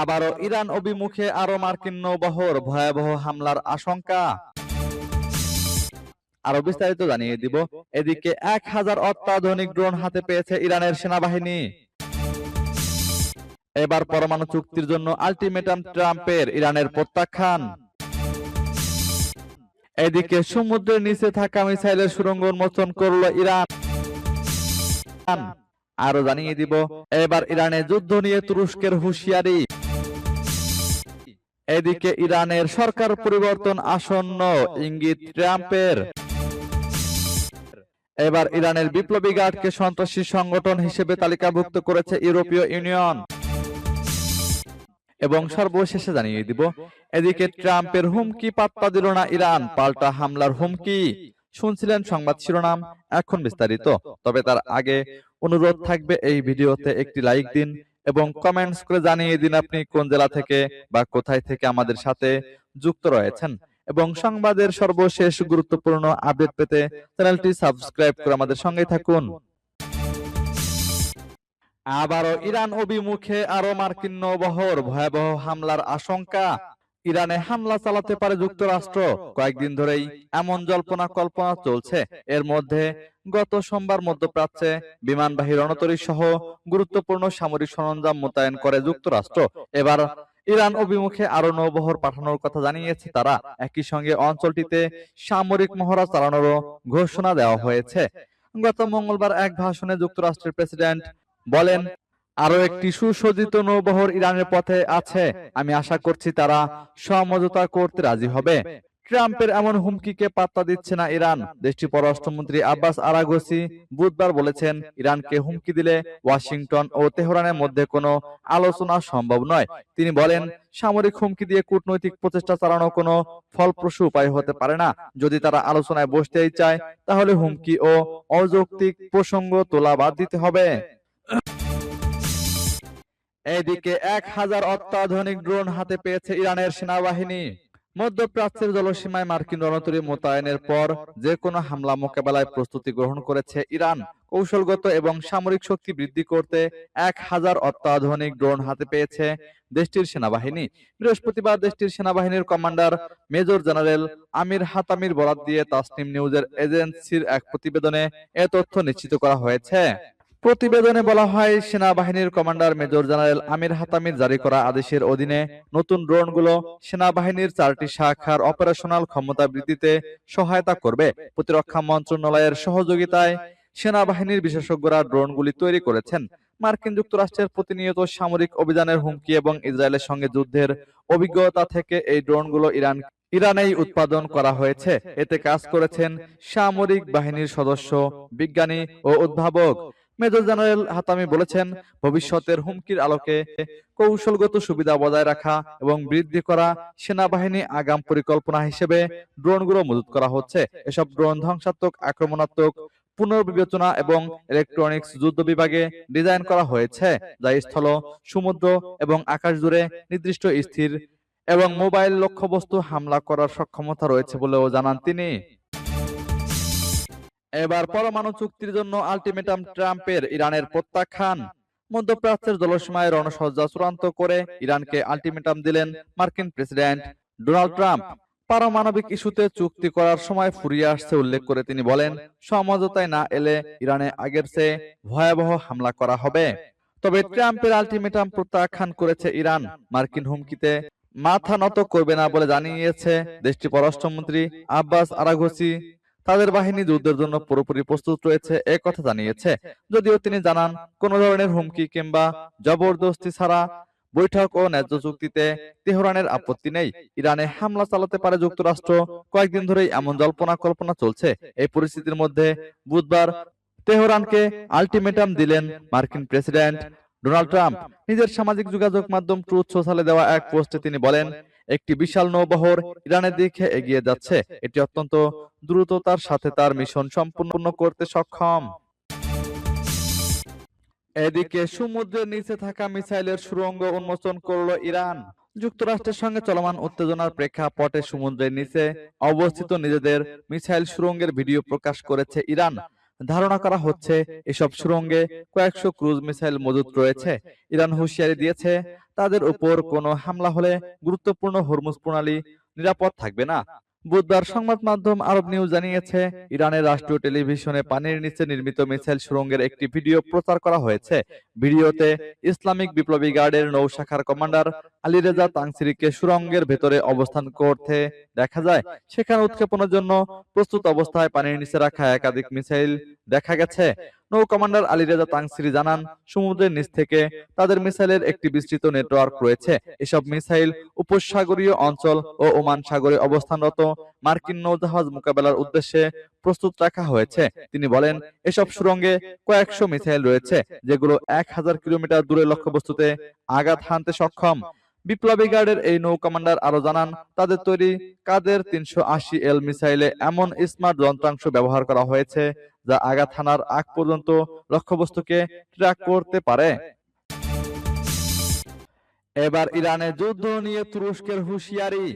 আবারও ইরান অভিমুখে আরও মার্কিন নৌবহর ভয়াবহ হামলার আশঙ্কা। আরও বিস্তারিত জানিয়ে দিব। এদিকে এক হাজার অত্যাধুনিক ড্রোন হাতে পেয়েছে ইরানের সেনাবাহিনী। এবার পরমাণু চুক্তির জন্য আলটিমেটাম ট্রাম্পের ইরানের প্রত্যাখ্যান। এদিকে সমুদ্রের নিচে থাকা মিসাইলের সুড়ঙ্গ উন্মোচন করল ইরান। আরও জানিয়ে দিব, এবার ইরানে যুদ্ধ নিয়ে তুরস্কের হুঁশিয়ারি। এদিকে ইরানের সরকার পরিবর্তন আসন্ন ইঙ্গিত ট্রাম্পের। এবার ইরানের বিপ্লবী গার্ডকে সন্ত্রাসী সংগঠন হিসেবে তালিকাভুক্ত করেছে ইউরোপীয় ইউনিয়ন। এবং সর্বশেষে জানিয়ে দিব এদিকে ট্রাম্পের হুমকি পাত্তা দিল না ইরান পাল্টা হামলার হুমকি। শুনছিলেন সংবাদ শিরোনাম এখন বিস্তারিত। তবে তার আগে অনুরোধ থাকবে এই ভিডিওতে একটি লাইক দিন। এবং কমেন্টস করে জানিয়ে দিন আপনি কোন জেলা থেকে বা কোথায় থেকে আমাদের সাথে যুক্ত রয়েছেন। এবং সংবাদের সর্বশেষ গুরুত্বপূর্ণ আপডেট পেতে চ্যানেলটি সাবস্ক্রাইব করে আমাদের সঙ্গে থাকুন। আবারও ইরান অভিমুখে আরও মার্কিন নৌবহর ভয়াবহ হামলার আশঙ্কা। ইরানে হামলা চালাতে পারে যুক্তরাষ্ট্র। কয়েকদিন ধরেই এমন জল্পনা কল্পনা চলছে। এর মধ্যে গত সোমবার মধ্যপ্রাচ্যে বিমানবাহী রণতরী সহ গুরুত্বপূর্ণ সামরিক সরঞ্জাম মোতায়েন করে যুক্তরাষ্ট্র। এবার ইরান অভিমুখে আরও নৌবহর পাঠানোর কথা জানিয়েছে তারা। একই সঙ্গে অঞ্চলটিতে সামরিক মহড়া চালানোরও ঘোষণা দেওয়া হয়েছে। গত মঙ্গলবার এক ভাষণে যুক্তরাষ্ট্রের প্রেসিডেন্ট বলেন আরও একটি সুসজ্জিত নৌবহর ইরানের পথে আছে। আমি আশা করছি তারা সমঝোতা করতে রাজি হবে। ট্রাম্পের এমন হুমকিকে পাত্তা দিচ্ছে না ইরান। দেশটির পররাষ্ট্রমন্ত্রী আব্বাস আরাগসি বুধবার বলেছেন, ইরানকে হুমকি দিলে ওয়াশিংটন ও তেহরানের মধ্যে কোনো আলোচনা সম্ভব নয়। তিনি বলেন, সামরিক হুমকি দিয়ে কূটনৈতিক প্রচেষ্টা চালানো কোনো ফলপ্রসূ উপায় হতে পারে না। যদি তারা আলোচনায় বসতেই চায়, তাহলে হুমকি ও অযৌক্তিক প্রসঙ্গ তোলা বাদ দিতে হবে। এদিকে এক হাজার অত্যাধুনিক ড্রোন হাতে পেয়েছে ইরানের সেনাবাহিনী। মধ্যপ্রাচ্যের জলসীমায় মার্কিন রণতরী মোতায়েনের পর যে কোনো হামলা মোকাবেলায় প্রস্তুতি গ্রহণ করেছে ইরান। কৌশলগত এবং সামরিক শক্তি বৃদ্ধি করতে এক হাজার অত্যাধুনিক ড্রোন হাতে পেয়েছে দেশটির সেনাবাহিনী। বৃহস্পতিবার দেশটির সেনাবাহিনীর কমান্ডার মেজর জেনারেল আমির হাতামির বরাত দিয়ে তাসনিম নিউজের এজেন্সির এক প্রতিবেদনে এ তথ্য নিশ্চিত করা হয়েছে। প্রতিবেদনে বলা হয়, সেনাবাহিনীর কমান্ডার মেজর জেনারেল আমির হাতামির জারি করা আদেশের অধীনে নতুন ড্রোনগুলো সেনাবাহিনীর চারটি শাখার অপারেশনাল ক্ষমতা বৃদ্ধিতে সহায়তা করবে। প্রতিরক্ষা মন্ত্রণালয়ের সহযোগিতায় সেনাবাহিনীর বিশেষজ্ঞরা ড্রোনগুলি তৈরি করেছেন। মার্কিন যুক্তরাষ্ট্রের প্রতিনিয়ত সামরিক অভিযানের হুমকি এবং ইসরায়েলের সঙ্গে যুদ্ধের অভিজ্ঞতা থেকে এই ড্রোনগুলো ইরান, ইরানেই উৎপাদন করা হয়েছে। এতে কাজ করেছেন সামরিক বাহিনীর সদস্য, বিজ্ঞানী ও উদ্ভাবক মেজর জেনারেল হাতামি বলেছেন, ভবিষ্যতের হুমকির আলোকে কৌশলগত সুবিধা বজায় রাখা এবং বৃদ্ধি করা সেনাবাহিনী আগাম পরিকল্পনা হিসেবে ড্রোনগুলো মজুত করা হচ্ছে। এসব ড্রোন ধ্বংসাত্মক, আক্রমণাত্মক, পুনর্বিবেচনা এবং ইলেকট্রনিক্স যুদ্ধ বিভাগে ডিজাইন করা হয়েছে, যা স্থল, সমুদ্র এবং আকাশ জুড়ে নির্দিষ্ট স্থির এবং মোবাইল লক্ষ্যবস্তু হামলা করার সক্ষমতা রয়েছে বলেও জানান তিনি। এবার পরমাণু চুক্তির জন্য আলটিমেটাম ট্রাম্পের ইরানের প্রত্যাখ্যান। মধ্যপ্রাচ্যের জলসীমায় রণসজ্জা চূড়ান্ত করে ইরানকে আলটিমেটাম দিলেন মার্কিন প্রেসিডেন্ট ডোনাল্ড ট্রাম্প। পারমাণবিক ইস্যুতে চুক্তি করার সময় ফুরিয়ে আসছে উল্লেখ করে তিনি বলেন সমঝোতায় না এলে ইরানে আগের চেয়ে ভয়াবহ হামলা করা হবে। তবে ট্রাম্পের আলটিমেটাম প্রত্যাখ্যান করেছে ইরান। মার্কিন হুমকিতে মাথা নত করবে না বলে জানিয়েছে দেশটি পররাষ্ট্রমন্ত্রী আব্বাস আরাঘসি তাদের বাহিনী যুদ্ধের জন্য পুরোপুরি প্রস্তুত রয়েছে, এ কথা জানিয়েছে। যদিও তিনি জানান, কোন ধরনের হুমকি কিংবা জবরদস্তি ছাড়া বৈঠক ও ন্যায্য চুক্তিতে তেহরানের আপত্তি নেই। ইরানে হামলা চালাতে পারে যুক্তরাষ্ট্র। কয়েকদিন ধরেই এমন জল্পনা কল্পনা চলছে। এই পরিস্থিতির মধ্যে বুধবার তেহরানকে আলটিমেটাম দিলেন মার্কিন প্রেসিডেন্ট ডোনাল্ড ট্রাম্প। নিজের সামাজিক যোগাযোগ মাধ্যম ট্রুথ সোশ্যালে দেওয়া এক পোস্টে তিনি বলেন একটি বিশাল নৌবহর ইরানের দিকে এগিয়ে যাচ্ছে। এটি অত্যন্ত দ্রুততার সাথে তার মিশন সম্পূর্ণ করতে সক্ষম। এদিকে সমুদ্রের নিচে থাকা মিসাইলের সুড়ঙ্গ উন্মোচন করল ইরান। যুক্তরাষ্ট্রের সঙ্গে চলমান উত্তেজনার প্রেক্ষাপটে সমুদ্রের নিচে অবস্থিত নিজেদের মিসাইল সুরঙ্গের ভিডিও প্রকাশ করেছে ইরান। ধারণা করা হচ্ছে, এসব সুরঙ্গে কয়েকশো ক্রুজ মিসাইল মজুত রয়েছে। ইরান হুঁশিয়ারি দিয়েছে তাদের উপর কোনো হামলা হলে গুরুত্বপূর্ণ হরমুজ প্রণালী নিরাপদ থাকবে না। বুধবার সংবাদ মাধ্যম আরব নিউজ জানিয়েছে ইরানের রাষ্ট্রীয় টেলিভিশনে পানির নিচে নির্মিত মিসাইল সুড়ঙ্গের একটি ভিডিও প্রচার করা হয়েছে। ভিডিওতে ইসলামিক বিপ্লবী গার্ডের নৌ শাখার কমান্ডার আলী রেজা তাংসিরিকে সুড়ঙ্গের ভেতরে অবস্থান করতে দেখা যায়। সেখানে উৎক্ষেপণের জন্য প্রস্তুত অবস্থায় পানির নিচে রাখা একাধিক মিসাইল দেখা গেছে। নৌ কমান্ডার আলী রেজা তাংসিরি জানান সমুদ্রের নিচ থেকে তাদের মিসাইলের একটি বিস্তৃত নেটওয়ার্ক রয়েছে। এসব মিসাইল উপসাগরীয় অঞ্চল ও ওমান সাগরে অবস্থানরত মার্কিন নৌজাহাজ মোকাবেলার উদ্দেশ্যে প্রস্তুত রাখা হয়েছে। তিনি বলেন এসব সুরঙ্গে কয়েকশো মিসাইল রয়েছে যেগুলো এক হাজার কিলোমিটার দূরে লক্ষ্যবস্তুতে আঘাত হানতে সক্ষম। বিপ্লবী গার্ডের এই নৌ কমান্ডার আরও জানান, তাদের তৈরি কাদের তিনশো আশি এল মিসাইলে এমন স্মার্ট যন্ত্রাংশ ব্যবহার করা হয়েছে যা আঘাত হানার আগ পর্যন্ত লক্ষ্যবস্তুকে ট্র্যাক করতে পারে। এবার ইরানে যুদ্ধ নিয়ে তুরস্কের হুঁশিয়ারি।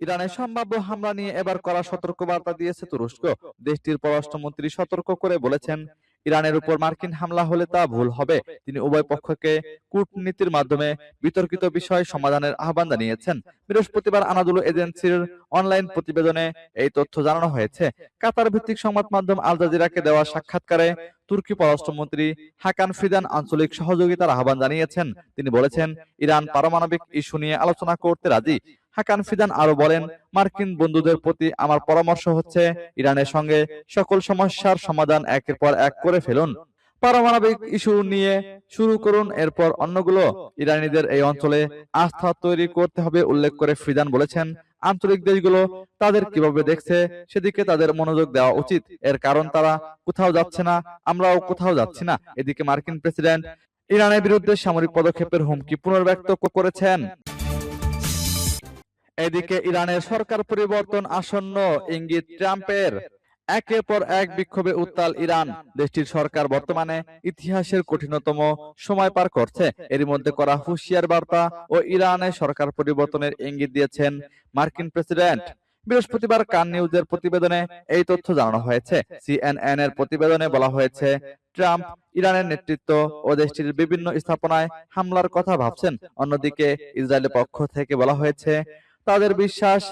ইরানের সম্ভাব্য হামলা নিয়ে এবার কড়া সতর্কবার্তা দিয়েছে তুরস্ক। দেশটির পররাষ্ট্রমন্ত্রী সতর্ক করে বলেছেন ইরানের উপর মার্কিন হামলা হলে তা ভুল হবে। তিনি উভয় পক্ষকে কূটনীতির মাধ্যমে বিতর্কিত বিষয় সমাধানের আহ্বান জানিয়েছেন। বৃহস্পতিবার আনাদুলু এজেন্সির অনলাইন প্রতিবেদনে এই তথ্য জানানো হয়েছে। কাতার ভিত্তিক সংবাদ মাধ্যম আল জাজিরাকে দেওয়া সাক্ষাৎকারে তুর্কি পররাষ্ট্রমন্ত্রী হাকান ফিদান আঞ্চলিক সহযোগিতার আহ্বান জানিয়েছেন। তিনি বলেছেন, ইরান পারমাণবিক ইস্যু নিয়ে আলোচনা করতে রাজি। হাকান ফিদান আরও বলেন, মার্কিন বন্ধুদের প্রতি আমার পরামর্শ হচ্ছে, ইরানের সঙ্গে সকল সমস্যার সমাধান একের পর এক করে ফেলুন। পারমাণবিক ইস্যু নিয়ে শুরু করুন, এরপর অন্যগুলো ইরানিদের এই অঞ্চলে আস্থা তৈরি করতে হবে, উল্লেখ করে ফিদান বলেছেন, আঞ্চলিক দেশগুলো তাদের কীভাবে দেখছে, সেদিকে তাদের মনোযোগ দেওয়া উচিত। এর কারণ তারা কোথাও যাচ্ছে না, আমরাও কোথাও যাচ্ছি না। এদিকে মার্কিন প্রেসিডেন্ট ইরানের বিরুদ্ধে সামরিক পদক্ষেপের হুমকি পুনর্ব্যক্ত করেছেন। এদিকে ইরানের সরকার পরিবর্তন আসন্ন, ইঙ্গিত ট্রাম্পের। একের পর এক বিক্ষোভে উত্তাল ইরান। দেশটির সরকার বর্তমানে ইতিহাসের কঠিনতম সময় পার করছে। এরই মধ্যে করা হুঁশিয়ার বার্তা ও ইরানের সরকার পরিবর্তনের ইঙ্গিত দিয়েছেন মার্কিন প্রেসিডেন্ট। বৃহস্পতিবার কান নিউজের প্রতিবেদনে এই তথ্য জানানো হয়েছে। সিএনএন এর প্রতিবেদনে বলা হয়েছে, ট্রাম্প ইরানের নেতৃত্ব ও দেশটির বিভিন্ন স্থাপনায় হামলার কথা ভাবছেন। অন্যদিকে ইসরায়েলের পক্ষ থেকে বলা হয়েছে তাদের বিশ্বাস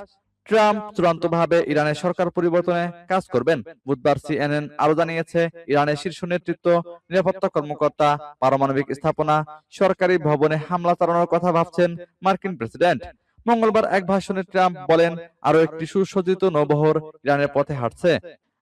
ট্রাম্প চূড়ান্তভাবে ইরানের সরকার পরিবর্তনে কাজ করবেন। বুধবার সিএনএন আরও জানিয়েছে, ইরানের শীর্ষ নেতৃত্ব, নিরাপত্তা কর্মকর্তা, পারমাণবিক স্থাপনা, সরকারি ভবনে হামলা চালানোর কথা ভাবছেন মার্কিন প্রেসিডেন্ট। মঙ্গলবার এক ভাষণে ট্রাম্প বলেন আরও একটি সুসজ্জিত নৌবহর ইরানের পথে হাঁটছে।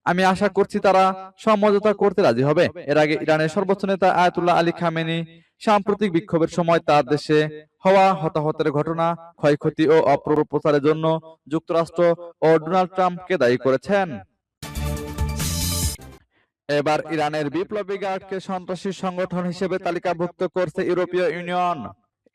আমি আশা করছি তারা সমঝোতা করতে রাজি হবে। এর আগে ইরানের সর্বোচ্চ নেতা আয়াতুল্লাহ আলী খামেনি সাম্প্রতিক বিক্ষোভের সময় তার দেশে হওয়া, হতাহতের ঘটনা, ক্ষয়ক্ষতি ও অপপ্রচারের জন্য যুক্তরাষ্ট্র ও ডোনাল্ড ট্রাম্পকে দায়ী করেছেন। এবার ইরানের বিপ্লবী গার্ডকে সন্ত্রাসী সংগঠন হিসেবে তালিকাভুক্ত করছে ইউরোপীয় ইউনিয়ন।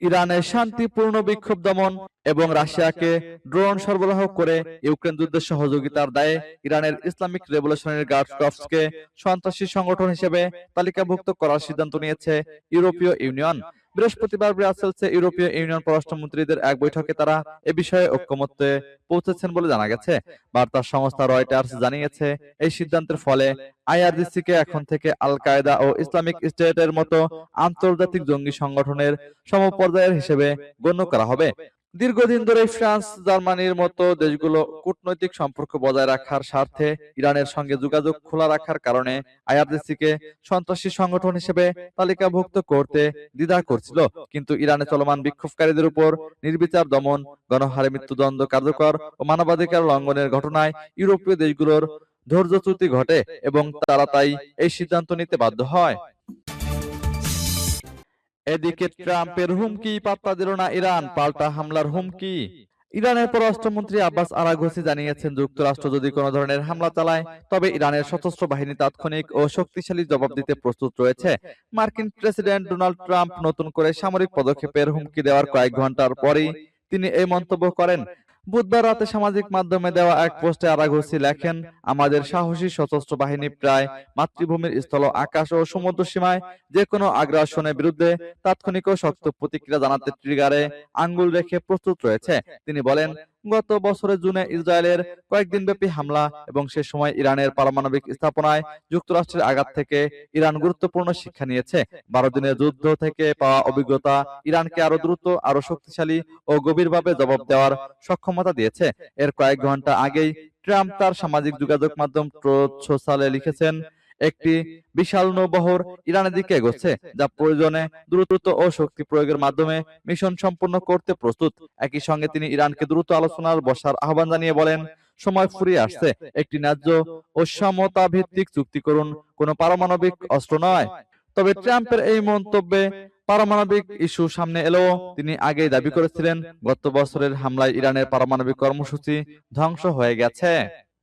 ইরানের শান্তিপূর্ণ বিক্ষোভ দমন এবং রাশিয়াকে ড্রোন সরবরাহ করে ইউক্রেন যুদ্ধের সহযোগিতার দায়ে ইরানের ইসলামিক রেভলিউশনারি গার্ড কর্পসকে সন্ত্রাসী সংগঠন হিসেবে তালিকাভুক্ত করার সিদ্ধান্ত নিয়েছে ইউরোপীয় ইউনিয়ন। বৃহস্পতিবার ব্রাসেলসে ইউরোপীয় ইউনিয়ন পররাষ্ট্রমন্ত্রীদের এক বৈঠকে তারা এ বিষয়ে ঐক্যমত্যে পৌঁছেছেন বলে জানা গেছে। বার্তা সংস্থা রয়টার্স জানিয়েছে, এই সিদ্ধান্তের ফলে আইআরজিসি কে এখন থেকে আল কায়দা ও ইসলামিক স্টেটের মতো আন্তর্জাতিক জঙ্গি সংগঠনের সমপর্যায়ের হিসেবে গণ্য করা হবে। দীর্ঘদিন ধরে ফ্রান্স, জার্মানির মতো দেশগুলো কূটনৈতিক সম্পর্ক বজায় রাখার স্বার্থে ইরানের সঙ্গে যোগাযোগ খোলা রাখার কারণে আইআরজিসি কে সন্ত্রাসী সংগঠন হিসেবে তালিকাভুক্ত করতে দ্বিধা করছিল। কিন্তু ইরানে চলমান বিক্ষোভকারীদের উপর নির্বিচার দমন, গণহারে মৃত্যুদণ্ড কার্যকর ও মানবাধিকার লঙ্ঘনের ঘটনায় ইউরোপীয় দেশগুলোর ধৈর্যচ্যুতি ঘটে এবং তারা তাই এই সিদ্ধান্ত নিতে বাধ্য হয়। এদিকে ট্রাম্পের হুমকি পাত্তা দিল না ইরান পাল্টা হামলার হুমকি। ইরানের পররাষ্ট্রমন্ত্রী আব্বাস আরাঘোসি জানিয়েছেন যুক্তরাষ্ট্র যদি কোনো ধরনের হামলা চালায় তবে ইরানের সশস্ত্র বাহিনী তাৎক্ষণিক ও শক্তিশালী জবাব দিতে প্রস্তুত রয়েছে। মার্কিন প্রেসিডেন্ট ডোনাল্ড ট্রাম্প নতুন করে সামরিক পদক্ষেপের হুমকি দেওয়ার কয়েক ঘণ্টার পরেই তিনি এই মন্তব্য করেন। বুধবার রাতে সামাজিক মাধ্যমে দেওয়া এক পোস্টে আরাঘসি লেখেন, আমাদের সাহসী সশস্ত্র বাহিনী প্রায় মাতৃভূমির স্থল আকাশ ও সমুদ্র সীমায় যে কোনো আগ্রাসনের বিরুদ্ধে তাৎক্ষণিক ও শক্ত প্রতিক্রিয়া জানাতে ট্রিগারে আঙ্গুল রেখে প্রস্তুত রয়েছে। তিনি বলেন গত বছরের জুনে ইসরায়েলের কয়েকদিন ব্যাপী হামলা এবং সে সময় ইরানের পারমাণবিক স্থাপনায় যুক্তরাষ্ট্রের আঘাত থেকে ইরান গুরুত্বপূর্ণ শিক্ষা নিয়েছে। বারো দিনের যুদ্ধ থেকে পাওয়া অভিজ্ঞতা ইরানকে আরও দ্রুত আরও শক্তিশালী ও গভীরভাবে জবাব দেওয়ার সক্ষমতা দিয়েছে। এর কয়েক ঘণ্টা আগেই ট্রাম্প তার সামাজিক যোগাযোগ মাধ্যম ট্রোথ সোশ্যালে লিখেছেন একটি বিশাল নৌবহর ইরানের দিকে এগোচ্ছে যা প্রয়োজনে দ্রুত ও শক্তি প্রয়োগের মাধ্যমে মিশন সম্পূর্ণ করতে প্রস্তুত। একই সঙ্গে তিনি ইরানকে দ্রুত আলোচনার বসার আহ্বান জানিয়ে বলেন সময় ফুরিয়ে আসছে। একটি ন্যায্য ও সমতা ভিত্তিক চুক্তি করুন কোনো পারমাণবিক অস্ত্র নয়। তবে ট্রাম্পের এই মন্তব্যে পারমাণবিক ইস্যু সামনে এলেও তিনি আগেই দাবি করেছিলেন গত বছরের হামলায় ইরানের পারমাণবিক কর্মসূচি ধ্বংস হয়ে গেছে।